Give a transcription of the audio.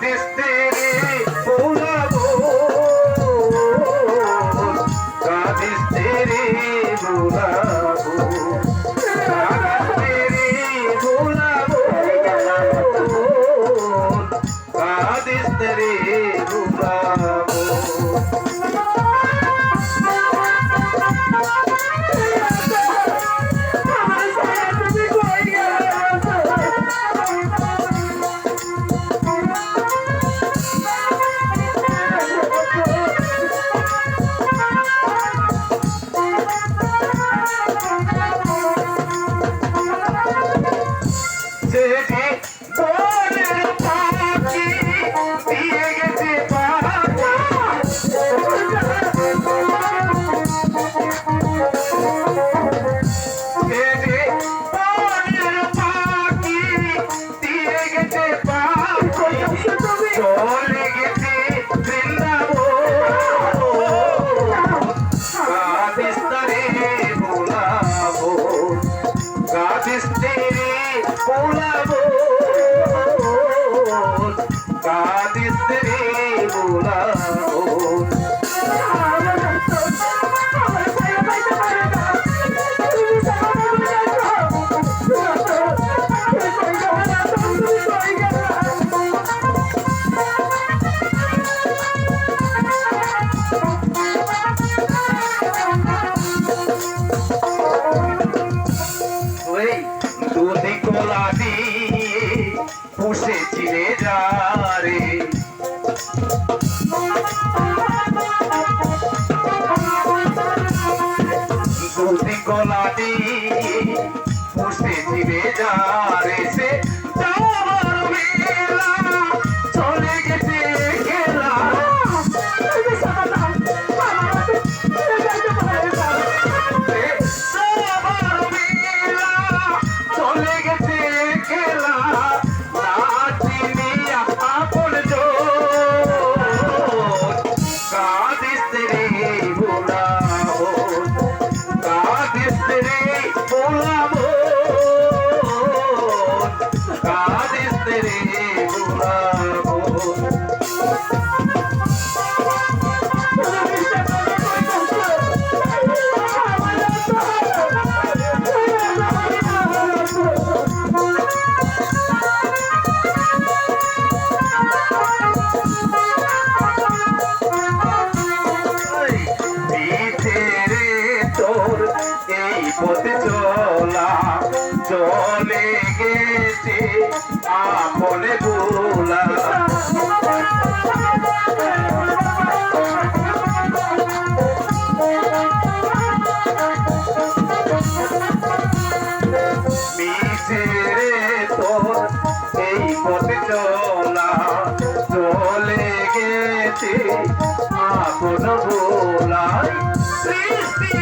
দেশ পুষে চিনে যারে গোলাপি পুষে চিনে যা বলে গোলা। এই পথে চলা। চলে গেছে আপন গোলায়। সৃষ্টি